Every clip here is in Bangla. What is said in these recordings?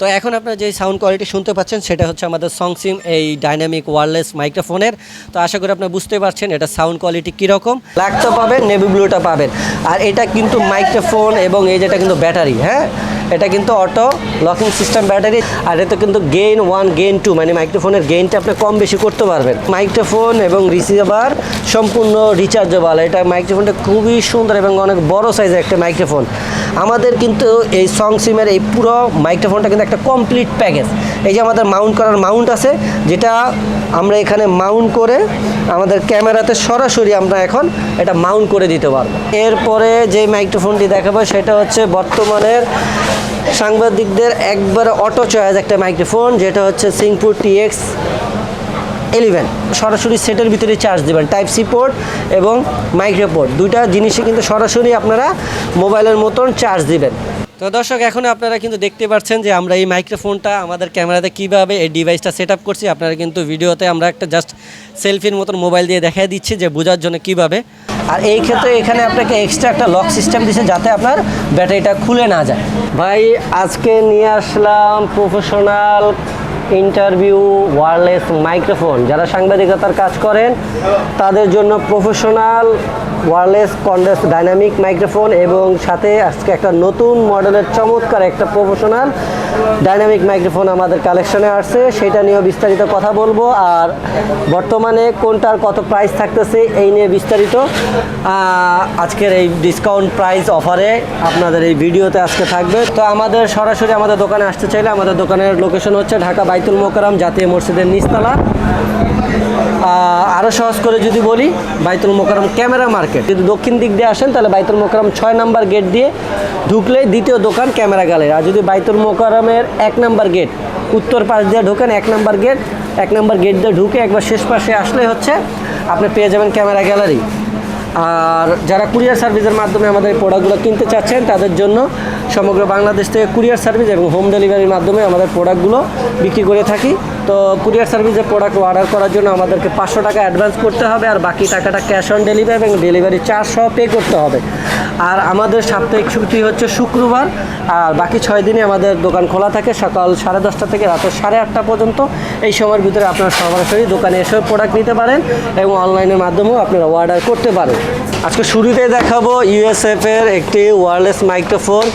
তো এখন আপনারা যে সাউন্ড কোয়ালিটি শুনতে পাচ্ছেন, সেটা হচ্ছে আমাদের সংসিম এই ডাইনামিক ওয়্যারলেস মাইক্রোফোনের তো আশা করি আপনারা বুঝতে পারছেন এটা সাউন্ড কোয়ালিটি কীরকম। ব্ল্যাকটা পাবেন নেভি ব্লুটা পাবেন। আর এটা কিন্তু মাইক্রোফোন এবং এই যেটা কিন্তু ব্যাটারি হ্যাঁ? এটা কিন্তু অটো লকিং সিস্টেম ব্যাটারি আর এটা কিন্তু গেইন ওয়ান গেইন টু মানে মাইক্রোফোনের গেইনটা আপনি কম বেশি করতে পারবেন। মাইক্রোফোন এবং রিসিভার সম্পূর্ণ রিচার্জেবল এটা মাইক্রোফোনটা খুবই সুন্দর এবং অনেক বড় সাইজের একটা মাইক্রোফোন আমাদের কিন্তু এই সং সিমের এই পুরো মাইক্রোফোনটা কিন্তু একটা কমপ্লিট প্যাকেজ এই যে আমাদের মাউন্ট করার মাউন্ট আছে, যেটা আমরা এখানে মাউন্ট করে আমাদের ক্যামেরাতে সরাসরি আমরা এখন এটা মাউন্ট করে দিতে পারব। এরপরে যে মাইক্রোফোনটি দেখাবো, সেটা হচ্ছে বর্তমানের সাংবাদিকদের একবারে অটো চয়েস একটা মাইক্রোফোন যেটা হচ্ছে সিংপুর টিএক্স এলিভেন সরাসরি সেটের ভিতরে চার্জ দেবেন। টাইপ সি পোর্ট এবং মাইক্রো পোর্ট দুইটা জিনিসই কিন্তু সরাসরি আপনারা মোবাইলের মতন চার্জ দিবেন। তো দর্শক, এখন আপনারা কিন্তু দেখতে পাচ্ছেন যে আমরা এই মাইক্রোফোনটা আমাদের ক্যামেরাতে কীভাবে এই ডিভাইসটা সেট করছি। আপনারা কিন্তু ভিডিওতে আমরা একটা জাস্ট সেলফির মতন মোবাইল দিয়ে দেখাই দিচ্ছি যে বোঝার জন্য কীভাবে। আর এই ক্ষেত্রে এখানে আপনাকে এক্সট্রা একটা লক সিস্টেম দিছে যাতে আপনার ব্যাটারিটা খুলে না যায়। ভাই, আজকে নিয়ে আসলাম প্রফেশনাল ইন্টারভিউ ওয়ারলেস মাইক্রোফোন যারা সাংবাদিকতার কাজ করেন তাদের জন্য professional wireless condense dynamic microphone এবং সাথে আজকে একটা নতুন মডেলের চমৎকার একটা প্রফেশনাল ডাইনামিক মাইক্রোফোন আমাদের কালেকশনে আসছে। সেটা নিয়েও বিস্তারিত কথা বলব। আর বর্তমানে কোনটার কত প্রাইস থাকতেছে এই নিয়ে বিস্তারিত আজকের এই ডিসকাউন্ট প্রাইস অফারে আপনাদের এই ভিডিওতে আজকে থাকবে। তো আমাদের সরাসরি আমাদের দোকানে আসতে চাইলে আমাদের দোকানের লোকেশন হচ্ছে ঢাকা বাইতুল মোকারম জাতীয় মসজিদের নিচতলা। আরও সহজ করে যদি বলি, বাইতুল মোকারম ক্যামেরা মার্কেট। যদি দক্ষিণ দিক দিয়ে আসেন, তাহলে বাইতুল মোকারম ছয় নাম্বার গেট দিয়ে ঢুকলেই দ্বিতীয় দোকান ক্যামেরা গ্যালারি। আর যদি বাইতুল মোকারমের এক নাম্বার গেট উত্তর পাশ দিয়ে ঢোকেন, এক নাম্বার গেট, এক নাম্বার গেট দিয়ে ঢুকে একবার শেষ পাশে আসলে হচ্ছে আপনি পেয়ে যাবেন ক্যামেরা গ্যালারি। আর যারা কুরিয়ার সার্ভিসের মাধ্যমে আমাদের প্রোডাক্টগুলো কিনতে চাচ্ছেন, তাদের জন্য সমগ্র বাংলাদেশ থেকে কুরিয়ার সার্ভিস এবং হোম ডেলিভারির মাধ্যমে আমাদের প্রোডাক্টগুলো বিক্রি করে থাকি। তো কুরিয়ার সার্ভিসে প্রোডাক্ট অর্ডার করার জন্য আমাদেরকে পাঁচশো টাকা অ্যাডভান্স করতে হবে আর বাকি টাকাটা ক্যাশ অন ডেলিভারি এবং ডেলিভারি চার্জ সহ পে করতে হবে। আর আমাদের সাপ্তাহিক ছুটি হচ্ছে শুক্রবার, আর বাকি ছয় দিনে আমাদের দোকান খোলা থাকে সকাল সাড়ে দশটা থেকে রাত সাড়ে আটটা পর্যন্ত। এই সময়ের ভিতরে আপনারা সরাসরি দোকানে এসে প্রোডাক্ট নিতে পারেন এবং অনলাইনের মাধ্যমেও আপনারা অর্ডার করতে পারেন। আজকে শুরুতে দেখাবো ইউএসএফ এর একটি ওয়্যারলেস মাইক্রোফোন।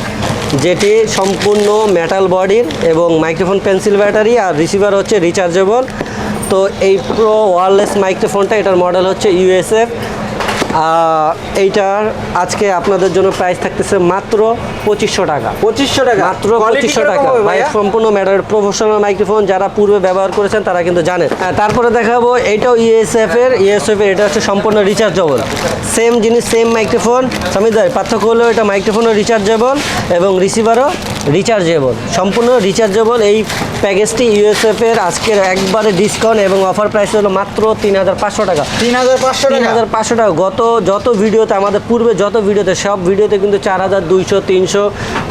যেটি সম্পূর্ণ মেটাল বডির এবং মাইক্রোফোন পেন্সিল ব্যাটারি আর রিসিভার হচ্ছে রিচার্জেবল তো এই প্রো ওয়ারলেস মাইক্রোফোনটা এটার মডেল হচ্ছে ইউএসএফ এইটার আজকে আপনাদের জন্য প্রাইস থাকতেছে মাত্র পঁচিশশো টাকা। পঁচিশশো টাকা? মাত্র পঁচিশশো টাকা। সম্পূর্ণ ম্যাটার প্রফেশনাল মাইক্রোফোন যারা পূর্বে ব্যবহার করেছেন তারা কিন্তু জানেন। হ্যাঁ, তারপরে দেখাবো এটাও ইএসএফ এর ইএসএফ এর এটা হচ্ছে সম্পূর্ণ রিচার্জেবল সেম জিনিস সেম মাইক্রোফোন ভাই পার্থক্য হলো এটা মাইক্রোফোনও রিচার্জেবল এবং রিসিভারও রিচার্জেবল সম্পূর্ণ রিচার্জেবল এই প্যাকেজটি ইউএসএফ এর আজকের একবারে ডিসকাউন্ট এবং অফার প্রাইস হলো মাত্র তিন হাজার পাঁচশো টাকা। তিন হাজার পাঁচশো তিন হাজার পাঁচশো টাকা। গত যত ভিডিওতে আমাদের পূর্বে যত ভিডিওতে সব ভিডিওতে কিন্তু চার হাজার দুইশো তিনশো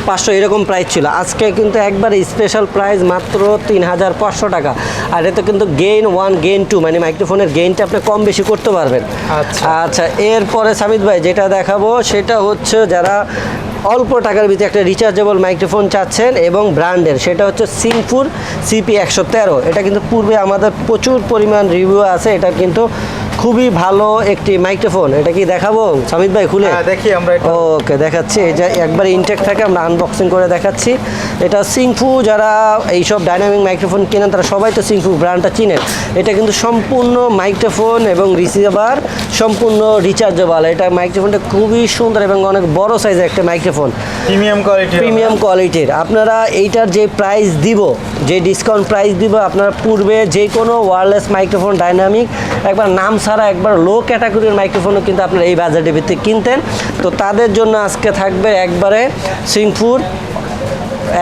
পাঁচশো এরকম প্রাইস ছিল। আজকে কিন্তু একবারে স্পেশাল প্রাইস মাত্র তিন হাজার পাঁচশো টাকা। আর এতে কিন্তু গেইন ওয়ান গেইন টু মানে মাইক্রোফোনের গেইনটা আপনি কম বেশি করতে পারবেন। আচ্ছা। আচ্ছা এরপরে সামিত ভাই যেটা দেখাবো সেটা হচ্ছে যারা অল্প টাকার ভিতরে একটা রিচার্জেবল মাইক্রোফোন চাচ্ছেন এবং ব্র্যান্ডের সেটা হচ্ছে সিংপুর সিপি একশো তেরো। এটা কিন্তু পূর্বে আমাদের প্রচুর পরিমাণ রিভিউ আছে এটা কিন্তু খুবই ভালো একটি মাইক্রোফোন। এটা কি দেখাবো? সামিত ভাই খুলে? হ্যাঁ দেখি আমরা ওকে দেখাচ্ছি। এই যে একবার ইনটেক থাকে আমরা আনবক্সিং করে দেখাচ্ছি। এটা সিংফু যারা এইসব ডাইনামিক মাইক্রোফোন কেনেন তারা সবাই তো সিংফু ব্র্যান্ডটা চিনেন। এটা কিন্তু সম্পূর্ণ মাইক্রোফোন এবং রিসিভার সম্পূর্ণ রিচার্জেবল এটা মাইক্রোফোনটা খুবই সুন্দর এবং অনেক বড় সাইজের একটা মাইক্রোফোন প্রিমিয়াম কোয়ালিটি প্রিমিয়াম কোয়ালিটির আপনারা এইটার যে প্রাইস দিব যে ডিসকাউন্ট প্রাইস দিব আপনারা পূর্বে যে কোনো ওয়্যারলেস মাইক্রোফোন ডাইনামিক একবার নাম ছাড়া একবার লো ক্যাটাগরির মাইক্রোফোনও কিন্তু আপনারা এই বাজেটের ভিত্তিতে কিনতেন। তো তাদের জন্য আজকে থাকবে একবারে সিংপুর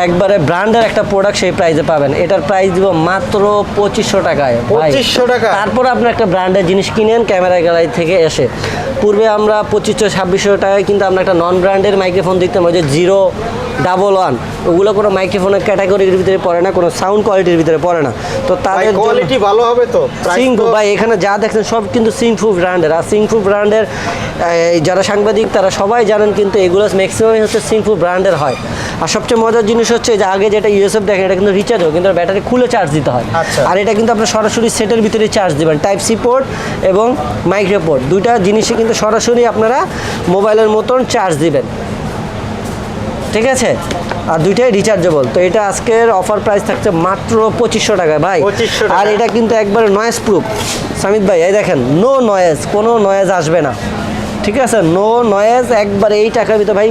একবারে ব্র্যান্ডের একটা প্রোডাক্ট সেই প্রাইসে পাবেন। এটার প্রাইস দিব মাত্র পঁচিশশো টাকায়। পঁচিশশো টাকা? তারপর আপনি একটা ব্র্যান্ডের জিনিস কিনেন ক্যামেরা গ্যালারি থেকে এসে। পূর্বে আমরা পঁচিশশো ছাব্বিশশো টাকায় কিন্তু আমরা একটা নন ব্র্যান্ডের মাইক্রোফোন দিতাম ওই যে জিরো ডাবল ওয়ান ওগুলো কোনো মাইক্রোফোনের ক্যাটাগরির ভিতরে পড়ে না কোনো সাউন্ড কোয়ালিটির ভিতরে পড়ে না। তো তাদের কোয়ালিটি ভালো হবে তো? সিংফু ভাই এখানে যা দেখছেন সব কিন্তু সিংফু ব্র্যান্ডের আর সিংফু ব্র্যান্ডের যারা সাংবাদিক তারা সবাই জানেন কিন্তু এগুলো ম্যাক্সিমামই হচ্ছে সিংফু ব্র্যান্ডের হয়। আর সবচেয়ে মজার জিনিস হচ্ছে যে আগে যেটা ইউএসএফ দেখেন এটা কিন্তু রিচার্জ হয় কিন্তু ব্যাটারি খুলে চার্জ দিতে হয়। আচ্ছা। আর এটা কিন্তু আপনার সরাসরি সেটের ভিতরে চার্জ দেবেন টাইপ সি পোর্ট এবং মাইক্রো পোর্ট দুইটা জিনিসে কিন্তু সরাসরি আপনারা মোবাইলের মতন চার্জ দিবেন। ঠিক আছে? আর দুইটাই রিচার্জেবল তো এটা আজকের অফার প্রাইস থাকছে মাত্র পঁচিশশো টাকায় ভাই। 2500 টাকা। আর এটা কিন্তু একবারে নয়েজ প্রুফ সামিত ভাই এই দেখেন নো নয়েজ কোনো নয়েজ আসবে না। ঠিক আছে? নো নয়েজ একবার এই টাকার ভিতরে ভাই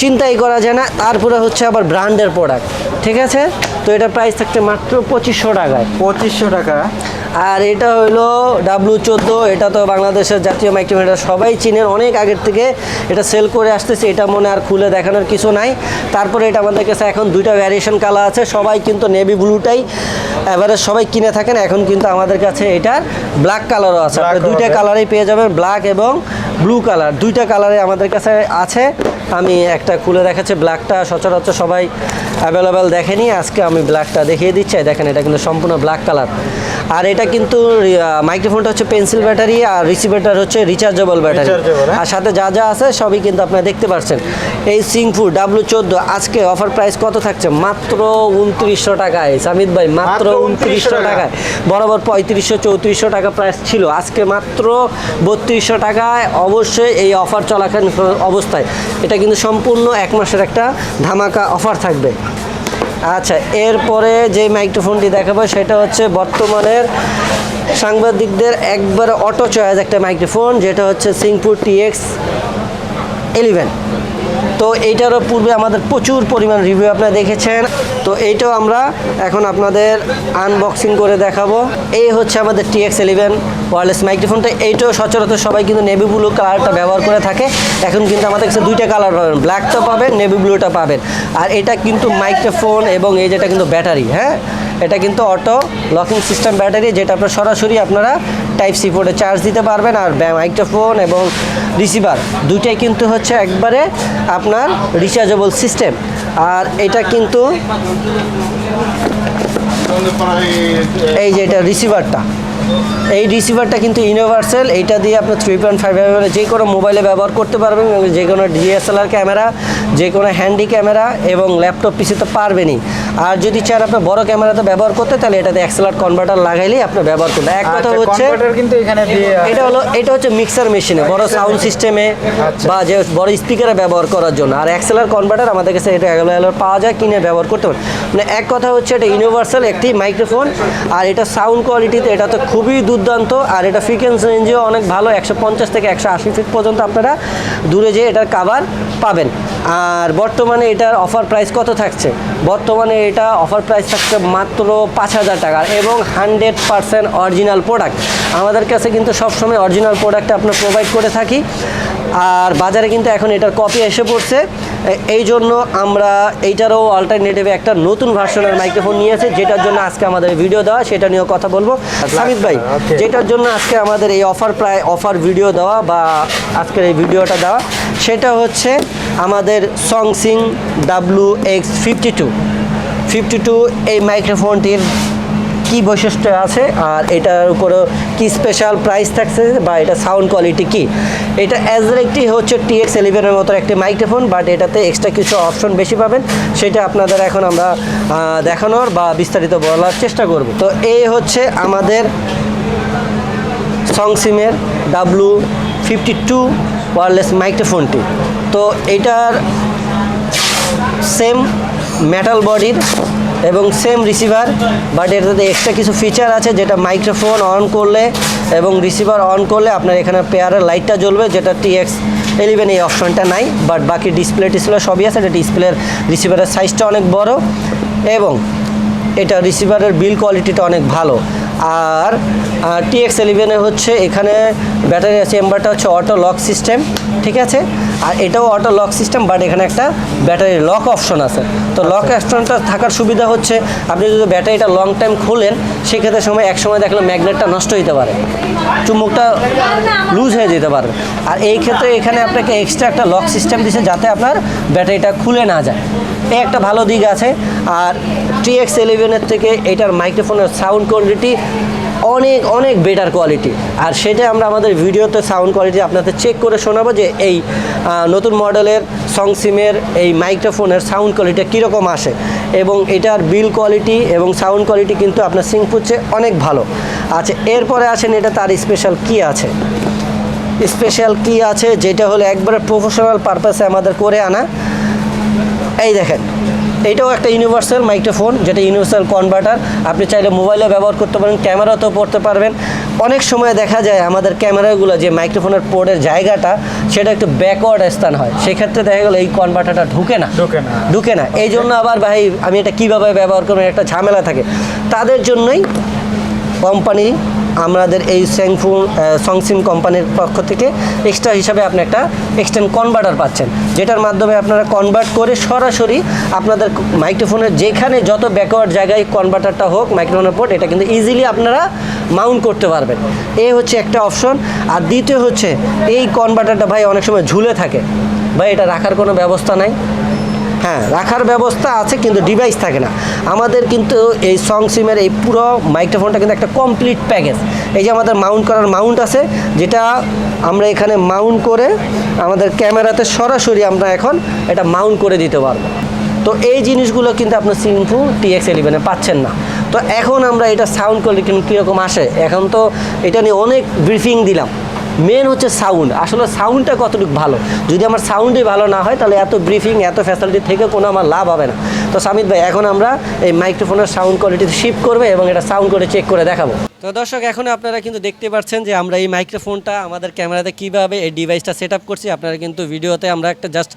চিন্তাই করা যায় না। তারপরে হচ্ছে আবার ব্র্যান্ডের প্রোডাক্ট ঠিক আছে? তো এটার প্রাইস থাকছে মাত্র পঁচিশশো টাকায়। পঁচিশশো টাকা। আর এটা হলো ডাব্লু চোদ্দ এটা তো বাংলাদেশের জাতীয় মাইক্রোফোন এটা সবাই চিনেন অনেক আগের থেকে এটা সেল করে আসতেছে এটা মনে আর খুলে দেখানোর কিছু নাই। তারপরে এটা আমাদের কাছে এখন দুইটা ভ্যারিয়েশন কালার আছে সবাই কিন্তু নেভি ব্লুটাই এবারে সবাই কিনে থাকেন এখন কিন্তু আমাদের কাছে এটার ব্ল্যাক কালারও আছে। আপনি দুইটা কালারেই পেয়ে যাবেন ব্ল্যাক এবং ব্লু কালার দুইটা কালারে আমাদের কাছে আছে আমি একটা খুলে দেখাচ্ছি ব্ল্যাকটা সচরাচর সবাই অ্যাভেলেবেল দেখেনি আজকে আমি ব্ল্যাকটা দেখিয়ে দিচ্ছি দেখেন এটা কিন্তু সম্পূর্ণ ব্ল্যাক কালার আর এটা কিন্তু মাইক্রোফোনটা হচ্ছে পেন্সিল ব্যাটারি আর রিসিভারটার হচ্ছে রিচার্জেবল ব্যাটারি? আর সাথে যা যা আছে সবই কিন্তু আপনারা দেখতে পাচ্ছেন এই সিংফু ডাব্লু চোদ্দ আজকে অফার প্রাইস কত থাকছে? মাত্র উনত্রিশশো টাকায়। সামিদ ভাই মাত্র উনত্রিশশো টাকায়। বরাবর পঁয়ত্রিশশো চৌত্রিশশো টাকা প্রাইস ছিল। আজকে মাত্র বত্রিশশো টাকায় অবশ্যই এই অফার চলাকালীন অবস্থায়। এটা কিন্তু সম্পূর্ণ এক মাসের একটা ধামাকা অফার থাকবে। আচ্ছা এরপরে যে মাইক্রোফোনটি দেখাবো, সেটা হচ্ছে বর্তমানের সাংবাদিকদের একবারে অটো চয়েস একটা মাইক্রোফোন, যেটা হচ্ছে সিংপুর টিএক্স এলিভেন তো এইটারও পূর্বে আমাদের প্রচুর পরিমাণ রিভিউ আপনারা দেখেছেন। তো এইটাও আমরা এখন আপনাদের আনবক্সিং করে দেখাবো। এই হচ্ছে আমাদের টিএক্স ইলেভেন ওয়ারলেস মাইক্রোফোনটা এইটাও সচরাচর সবাই কিন্তু নেভি ব্লু কালারটা ব্যবহার করে থাকে। এখন কিন্তু আমাদের কাছে দুইটা কালার পাবেন ব্ল্যাকটা পাবেন নেভি ব্লুটা পাবেন। আর এটা কিন্তু মাইক্রোফোন এবং এই যেটা কিন্তু ব্যাটারি হ্যাঁ? এটা কিন্তু অটো লকিং সিস্টেম ব্যাটারি যেটা আপনার সরাসরি আপনারা টাইপ সি পোর্টে চার্জ দিতে পারবেন। আর মাইক্রোফোন এবং রিসিভার দুইটাই কিন্তু হচ্ছে একবারে আপনার রিচার্জেবল সিস্টেম আর এটা কিন্তু এই যে এটা রিসিভারটা এই রিসিভারটা কিন্তু ইউনিভার্সাল এইটা দিয়ে আপনি থ্রি পয়েন্ট ফাইভ যে কোনো মোবাইলে ব্যবহার করতে পারবেন, এবং যে কোনো ডিএসএলআর ক্যামেরা যে কোনো হ্যান্ডি ক্যামেরা এবং ল্যাপটপ পিসি তো পারবেনই। আর যদি চান আপনি বড় ক্যামেরাতে ব্যবহার করতে তাহলে এটাতে এক্সেলার কনভার্টার লাগাইলেই আপনি ব্যবহার করবেন। এক কথা আচ্ছা, হচ্ছে কিন্তু এখানে দিয়ে এটা হলো এটা হচ্ছে মিক্সার মেশিনে বড় সাউন্ড সিস্টেমে আচ্ছা। বা যে বড় স্পিকারে ব্যবহার করার জন্য। আর এক্সেলার কনভার্টার আমাদের কাছে এটা অ্যাভেলেবল পাওয়া যায় কিনে ব্যবহার করতে পারেন। মানে এক কথা হচ্ছে এটা ইউনিভার্সাল একটি মাইক্রোফোন আর এটা সাউন্ড কোয়ালিটিতে এটা তো খুবই দুর্দান্ত আর এটা ফ্রিকোয়েন্সি রেঞ্জেও অনেক ভালো একশো পঞ্চাশ থেকে একশো আশি ফিট পর্যন্ত আপনারা দূরে যেয়ে এটার কাভার পাবেন। আর বর্তমানে এটার অফার প্রাইস কত থাকছে? বর্তমানে এটা অফার প্রাইস থাকছে মাত্র পাঁচ হাজার টাকা এবং হান্ড্রেড পারসেন্ট অরিজিনাল প্রোডাক্ট আমাদের কাছে কিন্তু সবসময় অরিজিনাল প্রোডাক্ট আপনার প্রোভাইড করে থাকি। আর বাজারে কিন্তু এখন এটার কপি এসে পড়ছে। এই জন্য আমরা এইটারও অল্টারনেটিভে একটা নতুন ভার্সনের মাইক্রোফোন নিয়েছে যেটার জন্য আজকে আমাদের ভিডিও দেওয়া সেটা নিয়েও কথা বলব। সামিত ভাই যেটার জন্য আজকে আমাদের এই অফার প্রায় অফার ভিডিও দেওয়া বা আজকের এই ভিডিওটা দেওয়া সেটা হচ্ছে আমাদের সংসিং W X fifty two fifty two এই মাইক্রোফোনটির কি বৈশিষ্ট্য আছে আর এটার উপরও কি স্পেশাল প্রাইস থাকছে বা এটা সাউন্ড কোয়ালিটি কি? এটা অ্যাজ একটি হচ্ছে টিএক্স এলিভেনের মতো একটি মাইক্রোফোন বাট এটাতে এক্সট্রা কিছু অপশন বেশি পাবেন। সেটা আপনাদের এখন আমরা দেখানোর বা বিস্তারিত বলার চেষ্টা করব। তো এই হচ্ছে আমাদের সংসিমের ডাব্লু ফিফটি টু ওয়ারলেস মাইক্রোফোনটি তো এটার সেম মেটাল বডির এবং সেম রিসিভার বাট এটাতে এক্সট্রা কিছু ফিচার আছে, যেটা মাইক্রোফোন অন করলে এবং রিসিভার অন করলে আপনার এখানে পেয়ারের লাইটটা জ্বলবে, যেটা টিএক্স এলিভেন এই অপশনটা নাই বাট বাকি ডিসপ্লে টিসপ্লে সবই আছে এটা ডিসপ্লের রিসিভারের সাইজটা অনেক বড়, এবং এটা রিসিভারের বিল কোয়ালিটিটা অনেক ভালো। আর টিএক্স এলিভেনে হচ্ছে এখানে ব্যাটারি চেম্বারটা হচ্ছে অটো লক সিস্টেম ঠিক আছে? আর এটাও অটো লক সিস্টেম বাট এখানে একটা ব্যাটারি লক অপশন আছে। তো লক অপশনটা থাকার সুবিধা হচ্ছে আপনি যদি ব্যাটারিটা লং টাইম খোলেন সেক্ষেত্রে সময় এক সময় দেখলে ম্যাগনেটটা নষ্ট হতে পারে। চুম্বকটা লুজ হয়ে যেতে পারে। আর এই ক্ষেত্রে এখানে আপনাকে এক্সট্রা একটা লক সিস্টেম দিচ্ছে যাতে আপনার ব্যাটারিটা খুলে না যায়। এই একটা ভালো দিক আছে। আর টি এক্স ইলেভেনের থেকে এটার মাইক্রোফোনের সাউন্ড কোয়ালিটি অনেক অনেক বেটার কোয়ালিটি আর সেটা আমরা আমাদের ভিডিওতে সাউন্ড কোয়ালিটি আপনাদের চেক করে শোনাবো যে এই নতুন মডেলের সং সিমের এই মাইক্রোফোনের সাউন্ড কোয়ালিটি কীরকম আসে। এবং এটার বিল কোয়ালিটি এবং সাউন্ড কোয়ালিটি কিন্তু আপনার সিংপুচ্ছে অনেক ভালো। আচ্ছা এরপরে আসেন, এটা তার স্পেশাল কি আছে? স্পেশাল কি আছে? যেটা হলো একবারে প্রফেশনাল পারপাসে আমাদের করে আনা। এই দেখেন এটাও একটা ইউনিভার্সাল মাইক্রোফোন যেটা ইউনিভার্সাল কনভার্টার আপনি চাইলে মোবাইলেও ব্যবহার করতে পারেন ক্যামেরাতেও পড়তে পারবেন। অনেক সময় দেখা যায় আমাদের ক্যামেরাগুলো যে মাইক্রোফোনের পোর্টের জায়গাটা সেটা একটু ব্যাকওয়ার্ড স্থান হয়। সেক্ষেত্রে দেখা গেলো এই কনভার্টারটা ঢুকে না। ঢোকে না। ঢুকে না। এই জন্য আবার ভাই আমি এটা কীভাবে ব্যবহার করব একটা ঝামেলা থাকে। তাদের জন্যই কোম্পানি আমাদের এই স্যাংফুন সংসিম কোম্পানির পক্ষ থেকে এক্সট্রা হিসাবে আপনি একটা এক্সটেন্ড কনভার্টার পাচ্ছেন। যেটার মাধ্যমে আপনারা কনভার্ট করে সরাসরি আপনাদের মাইক্রোফোনের যেখানে যত ব্যাকওয়ার্ড জায়গায় কনভার্টারটা হোক মাইক্রোফোনের পোর্ট এটা কিন্তু ইজিলি আপনারা মাউন্ট করতে পারবেন। এই হচ্ছে একটা অপশন আর দ্বিতীয় হচ্ছে, এই কনভার্টারটা ভাই অনেক সময় ঝুলে থাকে। ভাই, এটা রাখার কোনো ব্যবস্থা নাই। হ্যাঁ রাখার ব্যবস্থা আছে, কিন্তু ডিভাইস থাকে না। আমাদের কিন্তু এই সং সিমের এই পুরো মাইক্রোফোনটা কিন্তু একটা কমপ্লিট প্যাকেজ এই যে আমাদের মাউন্ট করার মাউন্ট আছে, যেটা আমরা এখানে মাউন্ট করে আমাদের ক্যামেরাতে সরাসরি আমরা এখন এটা মাউন্ট করে দিতে পারব। তো এই জিনিসগুলো কিন্তু আপনার সিম্পু টিএক্স এলিভেনে পাচ্ছেন না। তো এখন আমরা এটা সাউন্ড কোয়ালিটি কিন্তু কীরকম আসে? এখন তো এটা নিয়ে অনেক ব্রিফিং দিলাম। মেন হচ্ছে সাউন্ড আসলে সাউন্ডটা কতটুকু ভালো? যদি আমার সাউন্ডই ভালো না হয়, তাহলে এত ব্রিফিং এত ফ্যাসিলিটি থেকে কোনো আমার লাভ হবে না। তো সামিত ভাই, এখন আমরা এই মাইক্রোফোনের সাউন্ড কোয়ালিটি শিফট করবে এবং এটা সাউন্ড করে চেক করে দেখাবো। তো দর্শক, এখন আপনারা কিন্তু দেখতে পাচ্ছেন যে আমরা এই মাইক্রোফোনটা আমাদের ক্যামেরাতে কীভাবে এই ডিভাইসটা সেট আপ করছি। আপনারা কিন্তু ভিডিওতে আমরা একটা জাস্ট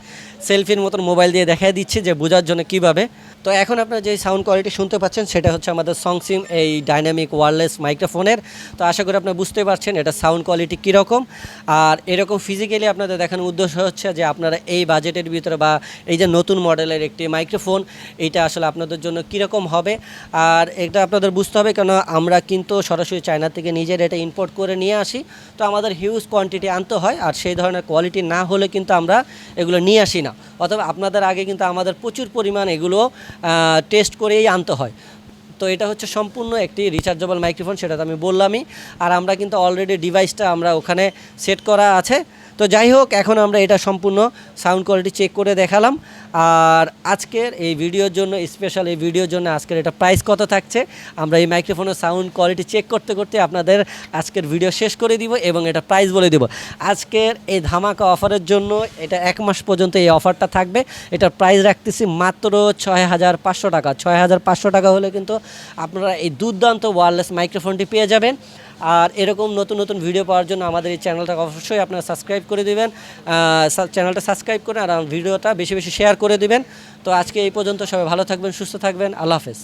সেলফির মতন মোবাইল দিয়ে দেখাই দিচ্ছি যে বোঝার জন্য কীভাবে তো এখন আপনারা যে সাউন্ড কোয়ালিটি শুনতে পাচ্ছেন, সেটা হচ্ছে আমাদের সংসিম এই ডাইনামিক ওয়ারলেস মাইক্রোফোনের তো আশা করি আপনারা বুঝতে পারছেন এটা সাউন্ড কোয়ালিটি কীরকম। আর এরকম ফিজিক্যালি আপনাদের দেখানোর উদ্দেশ্য হচ্ছে যে আপনারা এই বাজেটের ভিতরে বা এই যে নতুন মডেলের একটি মাইক্রোফোন এটা আসলে আপনাদের জন্য কীরকম হবে? আর এটা আপনাদের বুঝতে হবে কেন আমরা কিন্তু সরাসরি চায়না থেকে নিজের এটা ইম্পোর্ট করে নিয়ে আসি। তো আমাদের হিউজ কোয়ান্টিটি আনতে হয়, আর সেই ধরনের কোয়ালিটি না হলে কিন্তু আমরা এগুলো নিয়ে আসি না। অথবা আপনাদের আগে কিন্তু আমাদের প্রচুর পরিমাণ এগুলো টেস্ট করেই আনতে হয়। তো এটা হচ্ছে সম্পূর্ণ একটি রিচার্জেবল মাইক্রোফোন সেটা তো আমি বললামই। আর আমরা কিন্তু অলরেডি ডিভাইসটা আমরা ওখানে সেট করা আছে। তো যাই হোক, এখন আমরা এটা সম্পূর্ণ সাউন্ড কোয়ালিটি চেক করে দেখালাম। আর আজকের এই ভিডিওর জন্য স্পেশাল এই ভিডিওর জন্য আজকের এটা প্রাইস কত থাকছে, আমরা এই মাইক্রোফোনের সাউন্ড কোয়ালিটি চেক করতে করতে আপনাদের আজকের ভিডিও শেষ করে দিব এবং এটা প্রাইস বলে দিব। আজকের এই ধামাকা অফারের জন্য এটা এক মাস পর্যন্ত এই অফারটা থাকবে। এটার প্রাইস রাখতেছি মাত্র ছয় হাজার পাঁচশো টাকা। ছয় হাজার পাঁচশো টাকা হলে কিন্তু আপনারা এই দুর্দান্ত ওয়্যারলেস মাইক্রোফোনটি পেয়ে যাবেন। আর এরকম নতুন নতুন ভিডিও পাওয়ার জন্য আমাদের এই চ্যানেলটাকে অবশ্যই আপনারা সাবস্ক্রাইব করে দেবেন। চ্যানেলটা সাবস্ক্রাইব করে আর ভিডিওটা বেশি বেশি শেয়ার করে দেবেন। তো আজকে এই পর্যন্ত সবাই ভালো থাকবেন, সুস্থ থাকবেন। আল্লাহ হাফেজ।